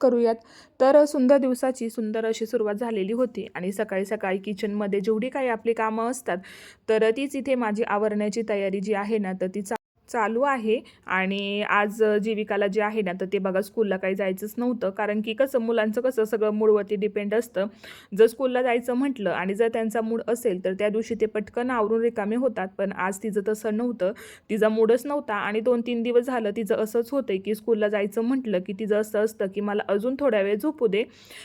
करूयात. तर सुंदर दिवसाची सुंदर अशी सुरुवात झालेली होती. आणि सकाळी सकाळी किचनमध्ये जेवढी काही आपली कामं असतात तर तीच इथे माझी आवरण्याची तयारी जी आहे ना तर ती चा चालू आहे. आणि आज जीविकाला जे आहे ना तर ते बघा स्कूलला काही जायचंच नव्हतं. कारण की कसं मुलांचं कसं सगळं मूडवरती डिपेंड असतं. जर स्कूलला जायचं म्हटलं आणि जर त्यांचा मूड असेल तर त्या दिवशी ते पटकन आवरून रिकामे होतात. पण आज तिचं तसं नव्हतं. तिचा मूडच नव्हता. आणि दोन तीन दिवस झालं तिचं असंच होतं की स्कूलला जायचं म्हटलं की तिचं असं असतं की मला अजून थोड्या वेळ झोपू दे.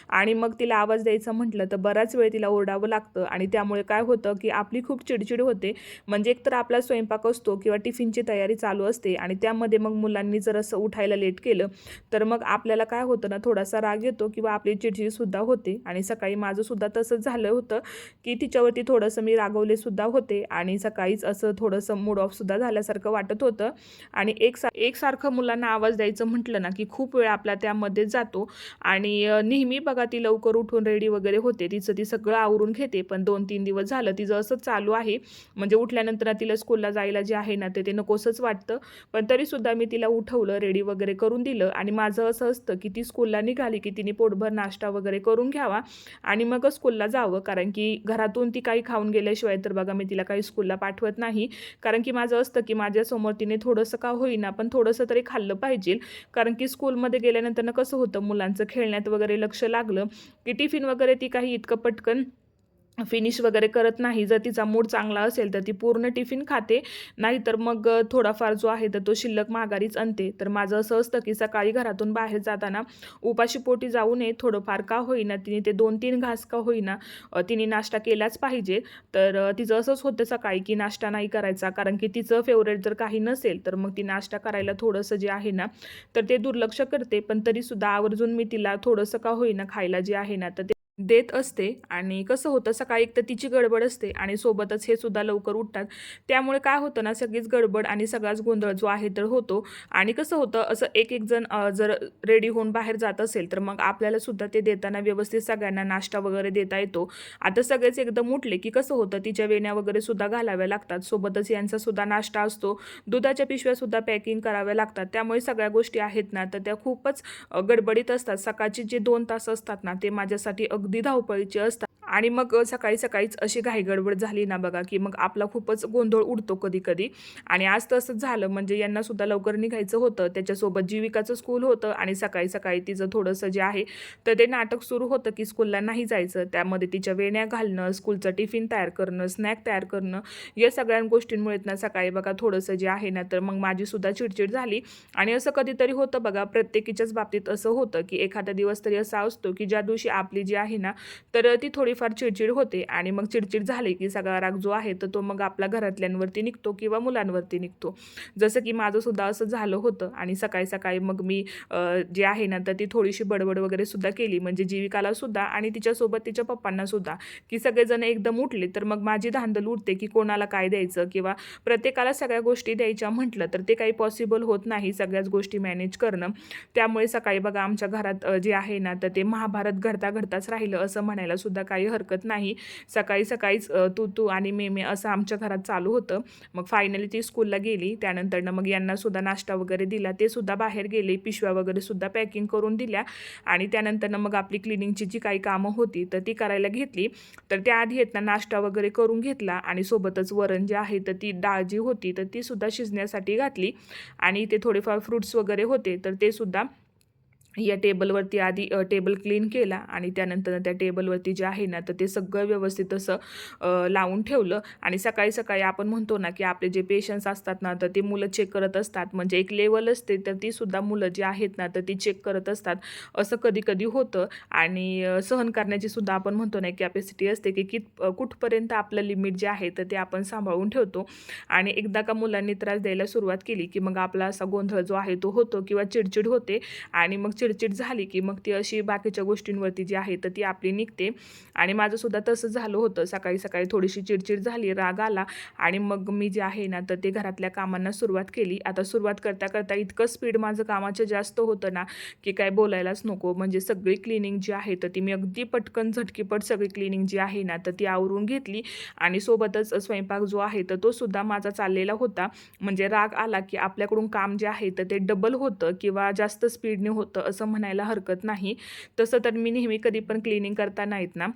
आणि मग तिला आवाज द्यायचा म्हटलं तर बराच वेळ तिला ओरडावं लागतं. आणि त्यामुळे काय होतं की आपली खूप चिडचिड होते. म्हणजे एकतर आपला स्वयंपाक असतो किंवा टिफिनची तयारी चालू असते आणि त्यामध्ये मग मुलांनी जर असं उठायला लेट केलं तर मग आपल्याला काय होतं ना थोडासा राग येतो किंवा आपली चिडचिडसुद्धा होते. आणि सकाळी माझंसुद्धा तसंच झालं होतं की तिच्यावरती थोडंसं मी रागवले सुद्धा होते आणि सकाळीच असं थोडंसं मूड ऑफसुद्धा झाल्यासारखं वाटत होतं. आणि एक सा एकसारखं मुलांना आवाज द्यायचं म्हटलं ना की खूप वेळ आपला त्यामध्ये जातो. आणि नेहमी बघा ती लवकर उठून रेडी वगैरे होते. तिचं ती सगळं आवरून घेते. पण दोन तीन दिवस झालं तिचं असंच चालू आहे. म्हणजे उठल्यानंतर तिला स्कूलला जायला जे आहे ना ते ते नकोसंच वाटतं. पण तरीसुद्धा मी तिला उठवलं रेडी वगैरे करून दिलं आणि माझं असं असतं की ती स्कूलला निघाली की तिने पोटभर नाश्ता वगैरे करून घ्यावा आणि मग स्कूलला जावं. कारण की घरातून ती काही खाऊन गेल्याशिवाय तर बघा मी तिला काही स्कूलला पाठवत नाही. कारण की माझं असतं की माझ्यासमोर तिने थोडंसं का होईना पण थोडंसं तरी खाल्लं पाहिजे. कारण की स्कूलमध्ये गेल्यानंतरनं कसं होतं मुलांचं खेळण्यात वगैरे लक्ष लागलं की टिफिन वगैरे ती काही इतकं पटकन फिनिश वगैरे करत नाही जर तिचा मूड चांगला असेल तर ती पूर्ण टिफिन खाते. नाहीतर मग थोडाफार जो आहे तर तो शिल्लक माघारीच आणते. तर माझं असं असतं की सकाळी घरातून बाहेर जाताना उपाशीपोटी जाऊ नये थोडंफार का होईना तिने ते दोन तीन घास का होईना तिने नाश्ता केलाच पाहिजे. तर तिचं असंच होतं सकाळी की नाश्ता नाही करायचा कारण की तिचं फेवरेट जर काही नसेल तर मग ती नाश्ता करायला थोडंसं जे आहे ना तर ते दुर्लक्ष करते. पण तरीसुद्धा आवर्जून मी तिला थोडंसं का होईना खायला जे आहे ना तर ते देत असते आणि कसं होतं सकाळी एक तर तिची गडबड असते आणि सोबतच हे सुद्धा लवकर उठतात. त्यामुळे काय होतं ना सगळीच गडबड आणि सगळाच गोंधळ जो आहे तर होतो. आणि कसं होतं असं एक एक जण जर रेडी होऊन बाहेर जात असेल तर मग आपल्याला सुद्धा ते देताना व्यवस्थित सगळ्यांना नाश्ता वगैरे देता येतो. आता सगळेच एकदम उठले की कसं होतं तिच्या वेण्या वगैरे सुद्धा घालाव्या लागतात. सोबतच यांचा सुद्धा नाश्ता असतो. दुधाच्या पिशव्या सुद्धा पॅकिंग कराव्या लागतात. त्यामुळे सगळ्या गोष्टी आहेत ना तर त्या खूपच गडबडीत असतात. सकाळचे जे दोन तास असतात ना ते माझ्यासाठी अगदी धावपळीची असतात. आणि मग सकाळी सकाळीच अशी घाईगडबड झाली ना बघा की मग आपला खूपच गोंधळ उडतो कधी कधी. आणि आज तसंच झालं म्हणजे यांना सुद्धा लवकर निघायचं होतं त्याच्यासोबत जीविकाचं स्कूल होतं आणि सकाळी सकाळी तिचं थोडंसं जे आहे तर ते नाटक सुरू होतं की स्कूलला नाही जायचं. त्यामध्ये तिच्या वेण्या घालणं स्कूलचं टिफिन तयार करणं स्नॅक तयार करणं या सगळ्या गोष्टींमुळे ना सकाळी बघा थोडंसं जे आहे ना तर मग माझी सुद्धा चिडचिड झाली. आणि असं कधीतरी होतं बघा प्रत्येकीच्याच बाबतीत असं होतं की एखादा दिवस तरी असा असतो की ज्या दिवशी आपली जी आहे ना तर ती थोडी थोडीफार चिडचिड होते आणि मग चिडचिड झाली की सगळा राग जो आहे तर तो मग आपला घरातल्यांवरती निघतो किंवा मुलांवरती निघतो. जसं की माझं सुद्धा असं झालं होतं आणि सकाळी सकाळी मग मी जे आहे ना तर ती थोडीशी बडबड वगैरे सुद्धा केली. म्हणजे जीविकाला सुद्धा आणि तिच्यासोबत तिच्या पप्पांना सुद्धा की सगळेजण एकदम उठले तर मग माझी धांदल उठते की कोणाला काय द्यायचं किंवा प्रत्येकाला सगळ्या गोष्टी द्यायच्या म्हटलं तर ते काही पॉसिबल होत नाही सगळ्याच गोष्टी मॅनेज करणं. त्यामुळे सकाळी बघा आमच्या घरात जे आहे ना तर ते महाभारत घडता घडताच राहिलं असं म्हणायला सुद्धा काही काही हरकत नाही. सकाळी सकाळीच तू तू आणि मे मे असं आमच्या घरात चालू होतं. मग फायनली ती स्कूलला गेली. त्यानंतरनं मग यांनासुद्धा नाश्ता वगैरे दिला. ते सुद्धा बाहेर गेले. पिशव्या वगैरे सुद्धा पॅकिंग करून दिल्या. आणि त्यानंतरनं मग आपली क्लिनिंगची जी काही कामं होती तर ती करायला घेतली. तर त्याआधी येत ना नाश्ता वगैरे करून घेतला. आणि सोबतच वरण जे आहे तर ती डाळ जी होती तर ती सुद्धा शिजण्यासाठी घातली. आणि ते थोडेफार फ्रुट्स वगैरे होते तर ते सुद्धा या टेबलवरती आधी टेबल क्लीन केला आणि त्यानंतर त्या टेबलवरती जे आहे ना तर ते सगळं व्यवस्थित असं लावून ठेवलं. आणि सकाळी सकाळी आपण म्हणतो ना की आपले जे पेशंट्स असतात ना तर ते मुलं चेक करत असतात. म्हणजे एक लेवल असते तर ती सुद्धा मुलं जी आहेत ना तर ती चेक करत असतात. असं कधी कधी होतं. आणि सहन करण्याची सुद्धा आपण म्हणतो ना कॅपॅसिटी असते की कित कुठपर्यंत आपलं लिमिट जे आहे तर ते आपण सांभाळून ठेवतो. आणि एकदा का मुलांनी त्रास द्यायला सुरुवात केली की मग आपला असा गोंधळ जो आहे तो होतो किंवा चिडचिड होते. आणि मग चिडचिड झाली की मग ती अशी बाकीच्या गोष्टींवरती जी आहे तर ती आपली निघते. आणि माझंसुद्धा तसं झालं होतं. सकाळी सकाळी थोडीशी चिडचिड झाली राग आला आणि मग मी जे आहे ना तर ते घरातल्या कामांना सुरुवात केली. आता सुरुवात करता करता इतकं स्पीड माझं कामाचं जास्त होतं ना की काय बोलायलाच नको. म्हणजे सगळी क्लिनिंग जी आहे तर ती मी अगदी पटकन झटकीपट सगळी क्लिनिंग जी आहे ना तर ती आवरून घेतली. आणि सोबतच स्वयंपाक जो आहे तर तो सुद्धा माझा चाललेला होता. म्हणजे राग आला की आपल्याकडून काम जे आहे तर ते डबल होतं किंवा जास्त स्पीडने होतं असं म्हणायला हरकत नाही. तसं तर मी नेहमी कधी पण क्लिनिंग करताना आहेत ना.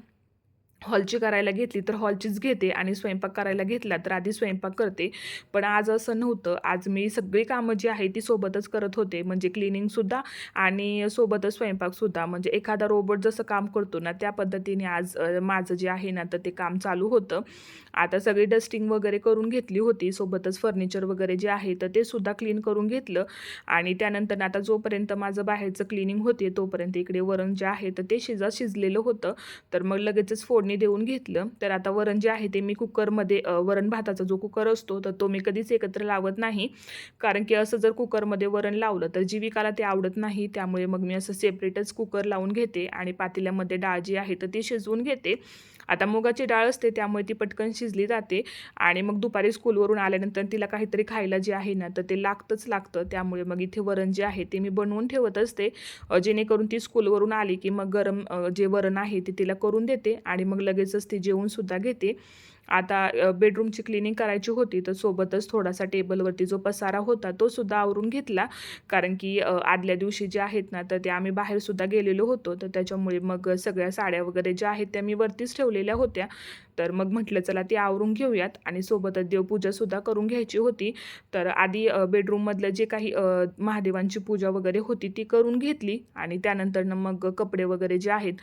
हॉलची करायला घेतली तर हॉलचीच घेते आणि स्वयंपाक करायला घेतला तर आधी स्वयंपाक करते. पण आज असं नव्हतं. आज मी सगळी कामं जी आहे ती सोबतच करत होते. म्हणजे क्लिनिंगसुद्धा आणि सोबतच स्वयंपाकसुद्धा म्हणजे एखादा रोबोट जसं काम करतो ना त्या पद्धतीने आज माझं जे आहे ना तर ते काम चालू होतं. आता सगळी डस्टिंग वगैरे करून घेतली होती. सोबतच फर्निचर वगैरे जे आहे तर ते सुद्धा क्लीन करून घेतलं. आणि त्यानंतर आता जोपर्यंत माझं बाहेरचं क्लिनिंग होते तोपर्यंत इकडे वरण जे आहे तर ते शिजा शिजलेलं होतं. तर मग लगेचच फोडणी देऊन घेतलं. तर आता वरण जे आहे ते मी कुकरमध्ये वरण भाताचा जो कुकर असतो तर तो मी कधीच एकत्र लावत नाही. कारण की असं जर कुकरमध्ये वरण लावलं तर जीविकाला ते आवडत नाही. त्यामुळे मग मी असं सेपरेटच कुकर लावून घेते आणि पातेल्यामध्ये डाळ जी आहे तर ती शिजवून घेते. आता मुगाची डाळ असते त्यामुळे ती पटकन शिजली जाते आणि मग दुपारी स्कूलवरून आल्यानंतर तिला काहीतरी खायला जे आहे ना तर ते लागतंच लागतं. त्यामुळे मग इथे वरण जे आहे ते मी बनवून ठेवत असते. जेणेकरून ती स्कूलवरून आली की मग गरम जे वरण आहे ते तिला करून देते आणि मग लगेचच ती जेवूनसुद्धा घेते. आता बेडरूमची क्लिनिंग करायची होती तर सोबतच थोडासा टेबलवरती जो पसारा होता तो सुद्धा आवरून घेतला. कारण की आदल्या दिवशी जे आहेत ना तर ते आम्ही बाहेरसुद्धा गेलेलो होतो. तर त्याच्यामुळे मग सगळ्या साड्या वगैरे ज्या आहेत त्या मी वरतीच ठेवलेल्या होत्या. तर मग म्हटलं चला ती आवरून घेऊयात. आणि सोबतच देवपूजासुद्धा करून घ्यायची होती. तर आधी बेडरूममधलं जे काही महादेवांची पूजा वगैरे होती ती करून घेतली. आणि त्यानंतरनं मग कपडे वगैरे जे आहेत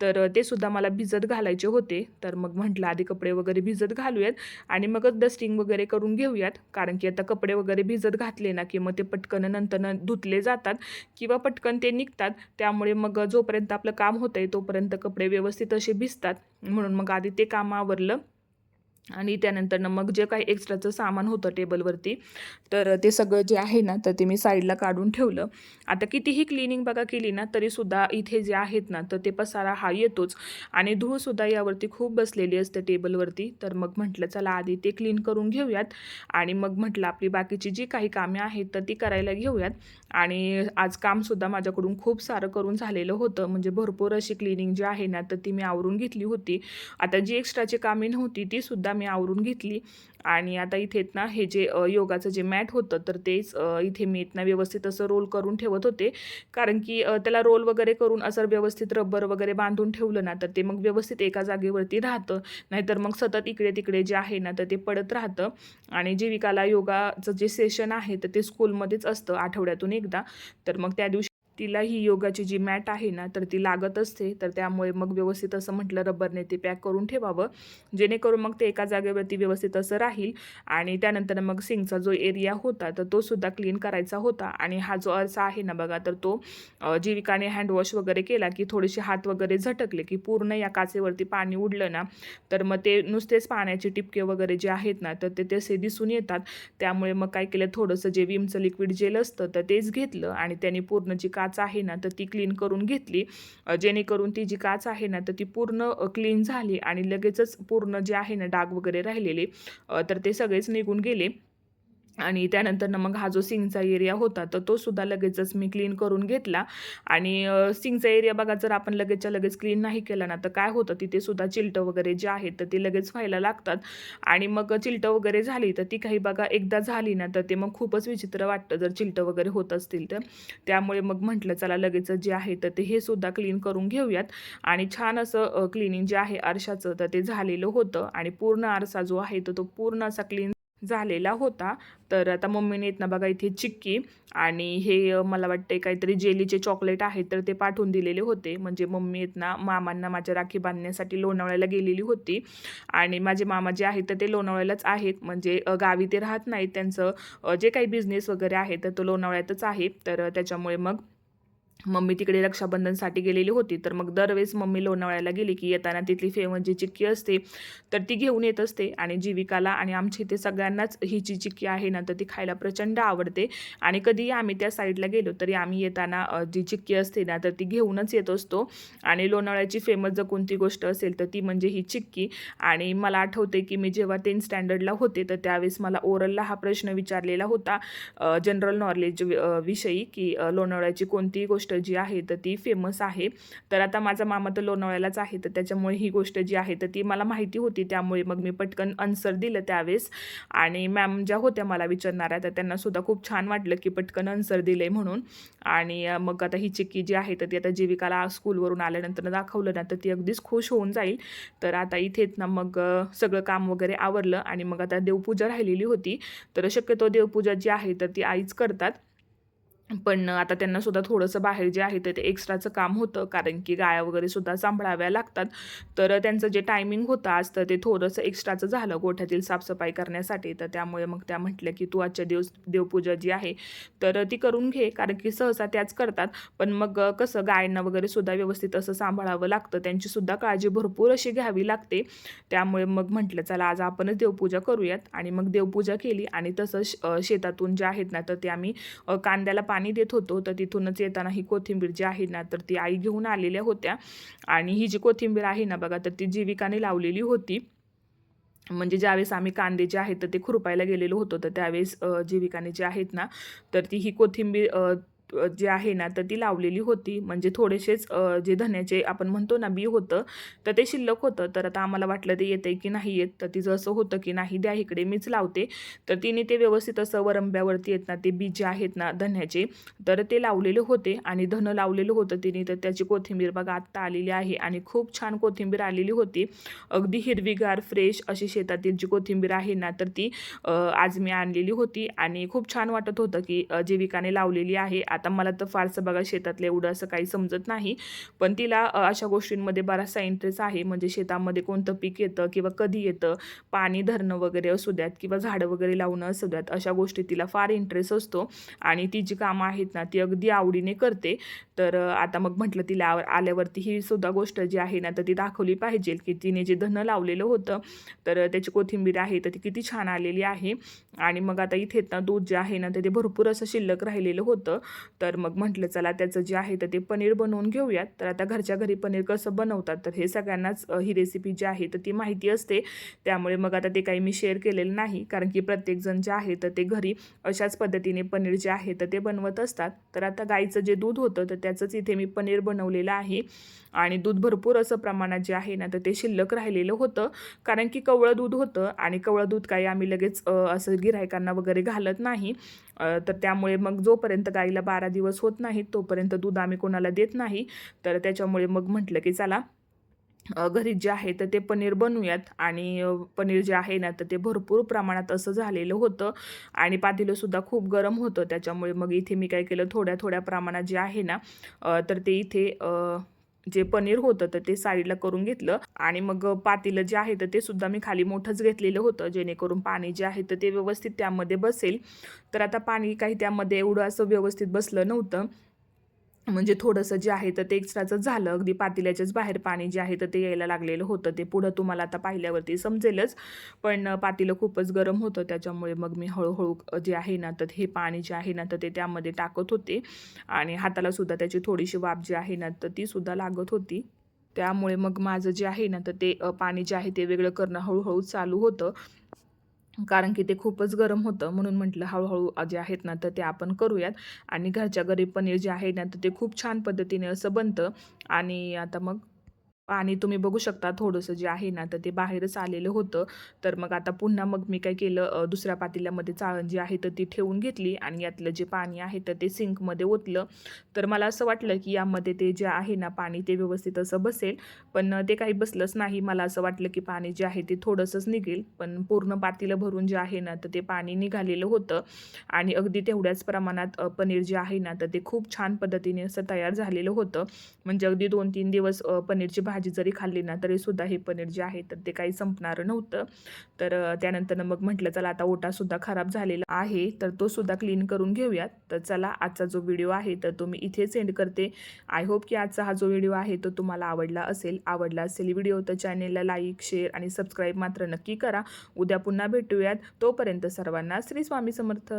तर ते सुद्धा मला भिजत घालायचे होते. तर मग म्हटलं आधी कपडे वगैरे भिज भिजत घालूयात आणि मगच डस्टिंग वगैरे करून घेऊयात. कारण की आता कपडे वगैरे भिजत घातले ना की मग ते पटकन नंतर धुतले जातात किंवा पटकन ते निघतात. त्यामुळे मग जोपर्यंत आपलं काम होतं आहे तोपर्यंत कपडे व्यवस्थित असे भिजतात. म्हणून मग आधी ते काम आवरलं. आणि त्यानंतर मग जे काही एक्स्ट्राचं सामान होतं टेबलवरती तर ते सगळं जे आहे ना तर ते मी साईडला काढून ठेवलं. आता कितीही क्लिनिंग बघा केली ना तरीसुद्धा इथे जे आहेत ना तर ते पसारा हा येतोच. आणि धूळसुद्धा यावरती खूप बसलेली असते टेबलवरती. तर मग म्हटलं चला आधी ते क्लीन करून घेऊयात. आणि मग म्हटलं आपली बाकीची जी काही कामे आहेत तर ती करायला घेऊयात. आणि आज कामसुद्धा माझ्याकडून खूप सारं करून झालेलं होतं. म्हणजे भरपूर अशी क्लिनिंग जी आहे ना तर ती मी आवरून घेतली होती. आता जी एक्स्ट्राची कामे नव्हती ती सुद्धा मी आवरून घेतली. आणि आता इथे ना हे जे योगाचं जे मॅट होतं तर तेच इथे मी इथनं ना व्यवस्थित असं रोल करून ठेवत होते. कारण की त्याला रोल वगैरे करून असं व्यवस्थित रबर वगैरे बांधून ठेवलं ना तर ते मग व्यवस्थित एका जागेवरती राहतं. नाहीतर मग सतत इकडे तिकडे जे आहे ना तर ते पडत राहतं. आणि जीविकाला योगाचं जे सेशन आहे तर ते स्कूलमध्येच असतं आठवड्यातून एकदा. तर मग त्या दिवशी तिला ही योगाची जी मॅट आहे ना तर ती लागत असते. तर त्यामुळे मग व्यवस्थित असं म्हटलं रबरने ते पॅक करून ठेवावं. जेणेकरून मग ते एका जागेवरती व्यवस्थित असं राहील आणि त्यानंतर मग सिंगचा जो एरिया होता तर तो सुद्धा क्लीन करायचा होता. आणि हा जो अर्सा आहे ना बघा तर तो जीविकाने हँडवॉश वगैरे केला की थोडेसे हात वगैरे झटकले की पूर्ण या काचेवरती पाणी उडलं ना तर मग ते नुसतेच पाण्याचे टिपके वगैरे जे आहेत ना तर ते तसे दिसून येतात. त्यामुळे मग काय केलं थोडंसं जे विमचं लिक्विड जेल असतं तर तेच घेतलं आणि त्याने पूर्ण जी का काच आहे ना तर ती क्लीन करून घेतली. जेणेकरून ती जी काच आहे ना तर ती पूर्ण क्लीन झाली आणि लगेचच पूर्ण जे आहे ना डाग वगैरे राहिलेले तर ते सगळेच निघून गेले. आणि त्यानंतर मग हा जो सिंगचा एरिया होता तर तो सुद्धा लगेचच मी क्लीन करून घेतला. आणि सिंगचा एरिया बघा जर आपण लगेचच्या लगेच क्लीन नाही केला ना तर काय होतं तिथे सुद्धा चिलटं वगैरे जे आहेत तर ते लगेच व्हायला लागतात. आणि मग चिलटं वगैरे झाली तर ती काही बघा एकदा झाली ना तर ते मग खूपच विचित्र वाटतं जर चिलटं वगैरे होत असतील तर. त्यामुळे मग म्हटलं चला लगेच जे आहे तर ते हे सुद्धा क्लीन करून घेऊयात. आणि छान असं क्लिनिंग जे आहे आरशाचं तर ते झालेलं होतं. आणि पूर्ण आरसा जो आहे तर तो पूर्ण असा क्लीन झालेला होता. तर आता मम्मीने येत ना बघा इथे चिक्की आणि हे मला वाटते काहीतरी जेलीचे चॉकलेट आहेत तर ते पाठवून दिलेले होते. म्हणजे मम्मी येत ना मामांना माझ्या राखी बांधण्यासाठी लोणावळ्याला गेलेली होती. आणि माझे मामा जे आहेत तर ते लोणावळ्यालाच आहेत. म्हणजे गावी ते राहत नाहीत. त्यांचं जे काही बिझनेस वगैरे आहे तर तो लोणावळ्यातच आहे. तर त्याच्यामुळे मग मम्मी तिकडे रक्षाबंधनसाठी गेलेली होती तर मग दरवेळेस मम्मी लोणावळ्याला गेली की येताना तिथली फेमस जी चिक्की असते तर ती घेऊन येत असते आणि जीविकाला आणि आमच्या इथे सगळ्यांनाच ही जी चिक्की आहे ना तर ती खायला प्रचंड आवडते. आणि कधीही आम्ही त्या साईडला गेलो तरी आम्ही येताना जी चिक्की असते ना तर ती घेऊनच येत असतो. आणि लोणावळ्याची फेमस जर कोणती गोष्ट असेल तर ती म्हणजे ही चिक्की. आणि मला आठवते की मी जेव्हा टेन स्टँडर्डला होते तर त्यावेळेस मला ओरलला हा प्रश्न विचारलेला होता जनरल नॉलेज विषयी की लोणावळ्याची कोणतीही गोष्ट जी आहे तर ती फेमस आहे. तर आता माझा मामा तर लोणावळ्यालाच आहे तर त्याच्यामुळे ही गोष्ट जी आहे तर ती मला माहिती होती. त्यामुळे मग मी पटकन आन्सर दिलं त्यावेळेस. आणि मॅम ज्या होत्या मला विचारणाऱ्या तर त्यांनासुद्धा खूप छान वाटलं की पटकन आन्सर दिले म्हणून. आणि मग आता ही चिक्की जी आहे तर ती आता जीविकाला स्कूलवरून आल्यानंतर दाखवलं ना तर ती अगदीच खुश होऊन जाईल. तर आता इथेच ना मग सगळं काम वगैरे आवरलं. आणि मग आता देवपूजा राहिलेली होती. तर शक्यतो देवपूजा जी आहे तर ती आईच करतात. पण आता त्यांना सुद्धा थोडंसं बाहेर जे आहे तर ते एक्स्ट्राचं काम होतं कारण की गाया वगैरे सुद्धा सांभाळाव्या लागतात. तर त्यांचं जे टायमिंग होतं आज तर ते थोडंसं एक्स्ट्राचं झालं गोठ्यातील साफसफाई करण्यासाठी. तर त्यामुळे मग त्या म्हटल्या की तू आजच्या दिवस देवपूजा जी आहे तर ती करून घे कारण की सहसा त्याच करतात. पण मग कसं गायांना वगैरे सुद्धा व्यवस्थित असं सांभाळावं लागतं. त्यांची सुद्धा काळजी भरपूर अशी घ्यावी लागते. त्यामुळे मग म्हटलं चला आज आपणच देवपूजा करूयात. आणि मग देवपूजा केली आणि तसं श- शेतातून जे आहेत ना तर ते आम्ही कांद्याला पाणी देत होतो तर तिथूनच येताना ही कोथिंबीर जी आहे ना तर ती आई घेऊन आलेल्या होत्या. आणि ही जी कोथिंबीर आहे ना बघा तर ती जीविकाने लावलेली होती. म्हणजे ज्यावेळेस आम्ही कांदे जे आहेत तर ते खुरपायला गेलेलो होतो तर त्यावेळेस जीविकाने जे आहेत ना तर ती ही कोथिंबीर जे आहे ना तर ती लावलेली होती. म्हणजे थोडेसेच जे धन्याचे आपण म्हणतो ना बी होतं तर ते शिल्लक होतं. तर आता आम्हाला वाटलं ते येते की नाही येत तर तिचं असं होतं की नाही द्या इकडे मीच लावते. तर तिने ते व्यवस्थित असं वरंब्यावरती येत ना ते बी जे आहेत ना धन्याचे तर ते लावलेले होते. आणि धनं लावलेलं होतं तिने तर त्याची कोथिंबीर बघा आत्ता आलेली आहे. आणि खूप छान कोथिंबीर आलेली होती. अगदी हिरवीगार फ्रेश अशी शेतातील जी कोथिंबीर आहे ना तर ती आज मी आणलेली होती. आणि खूप छान वाटत होतं की जीविकाने लावलेली आहे आता आता मला तर फारसं बघा शेतातलं एवढं असं काही समजत नाही पण तिला अशा गोष्टींमध्ये बराचसा इंटरेस्ट आहे. म्हणजे शेतामध्ये कोणतं पीक येतं किंवा कधी येतं पाणी धरणं वगैरे असू द्यात किंवा झाडं वगैरे लावणं असू द्यात अशा गोष्टी तिला फार इंटरेस्ट असतो. आणि ती जी कामं आहेत ना ती अगदी आवडीने करते. तर आता मग म्हटलं तिला आव- आल्यावरती ही सुद्धा गोष्ट जी आहे ना तर ती दाखवली पाहिजे की तिने जे धनं लावलेलं होतं तर त्याची कोथिंबीर आहे तर ती किती छान आलेली आहे. आणि मग आता इथे ना दूध जे आहे ना तर ते भरपूर असं शिल्लक राहिलेलं होतं. तर मग म्हटलं चला त्याचं जे आहे तर ते पनीर बनवून घेऊयात. तर आता घरच्या घरी पनीर कसं बनवतात तर हे सगळ्यांनाच ही रेसिपी जी आहे तर ती माहिती असते. त्यामुळे मग आता ते काही मी शेअर केलेलं नाही कारण की प्रत्येकजण जे आहे तर ते घरी अशाच पद्धतीने पनीर जे आहे तर ते बनवत असतात. तर आता गाईचं जे दूध होतं तर त्याचंच इथे मी पनीर बनवलेलं आहे. आणि दूध भरपूर असं प्रमाणात जे आहे ना तर ते शिल्लक राहिलेलं होतं. कारण की कवळं दूध होतं आणि कवळं दूध काही आम्ही लगेच असं गिरायकांना वगैरे घालत नाही. तर त्यामुळे मग जोपर्यंत गाईला बारा दिवस होत नाहीत तोपर्यंत दूध आम्ही कोणाला देत नाही. तर त्याच्यामुळे मग म्हटलं की चला घरी जे आहे तर ते पनीर बनवूयात. आणि पनीर जे आहे ना तर ते भरपूर प्रमाणात असं झालेलं होतं. आणि पातेलंसुद्धा खूप गरम होतं. त्याच्यामुळे मग इथे मी काय केलं थोड्या थोड्या प्रमाणात जे आहे ना तर ते इथे जे पनीर होतं तर ते साईडला करून घेतलं आणि मग पातेलं जे आहे तर ते सुद्धा मी खाली मोठंच घेतलेलं होतं जेणेकरून पाणी जे आहे तर ते व्यवस्थित त्यामध्ये बसेल. तर आता पाणी काही त्यामध्ये एवढं असं व्यवस्थित बसलं नव्हतं. म्हणजे थोडंसं जे आहे तर ते एक्स्ट्राचं झालं. अगदी पातेल्याच्याच बाहेर पाणी जे आहे तर ते यायला लागलेलं होतं. ते पुढं तुम्हाला आता पाहिल्यावरती समजेलच. पण पातेलं खूपच गरम होतं. त्याच्यामुळे मग मी हळूहळू जे आहे ना तर हे पाणी जे आहे ना तर ते त्यामध्ये टाकत होते. आणि हाताला सुद्धा त्याची थोडीशी वाफ जी आहे ना तर ती सुद्धा लागत होती. त्यामुळे मग माझं जे आहे ना तर ते पाणी जे आहे ते वेगळं करणं हळूहळू चालू होतं. कारण की ते खूपच गरम होतं म्हणून म्हटलं हळूहळू जे आहेत ना तर ते आपण करूयात. आणि घरच्या घरी पनीर जे आहे ना तर ते खूप छान पद्धतीने असं बनतं. आणि आता मग आणि तुम्ही बघू शकता थोडंसं जे आहे ना तर ते बाहेरच आलेलं होतं. तर मग आता पुन्हा मग मी काय केलं दुसऱ्या पातेल्यामध्ये चाळण जी आहे तर ती ठेवून घेतली आणि यातलं जे पाणी आहे तर ते सिंकमध्ये ओतलं. तर मला असं वाटलं की यामध्ये ते जे आहे ना पाणी ते व्यवस्थित असं बसेल. पण ते काही बसलंच नाही. मला असं वाटलं की पाणी जे आहे ते थोडंसंच निघेल. पण पूर्ण पातेलं भरून जे आहे ना तर ते पाणी निघालेलं होतं. आणि अगदी तेवढ्याच प्रमाणात पनीर जे आहे ना तर ते खूप छान पद्धतीने असं तयार झालेलं होतं. म्हणजे अगदी दोन तीन दिवस पनीरची पनीरची भाजी जरी खाल्ली ना तरीसुद्धा हे पनीर जे आहे तर ते काही संपणारं नव्हतं. तर त्यानंतर मग म्हटलं चला आता ओटासुद्धा खराब झालेला आहे तर तो सुद्धा क्लीन करून घेऊयात. तर चला आजचा जो व्हिडिओ आहे तर तो मी इथे सेंड करते. आय होप की आजचा हा जो व्हिडिओ आहे तो तुम्हाला आवडला असेल. आवडला असेल व्हिडिओ तर चॅनेलला लाईक शेअर आणि सबस्क्राईब मात्र नक्की करा. उद्या पुन्हा भेटूयात. तोपर्यंत सर्वांना श्री स्वामी समर्थ.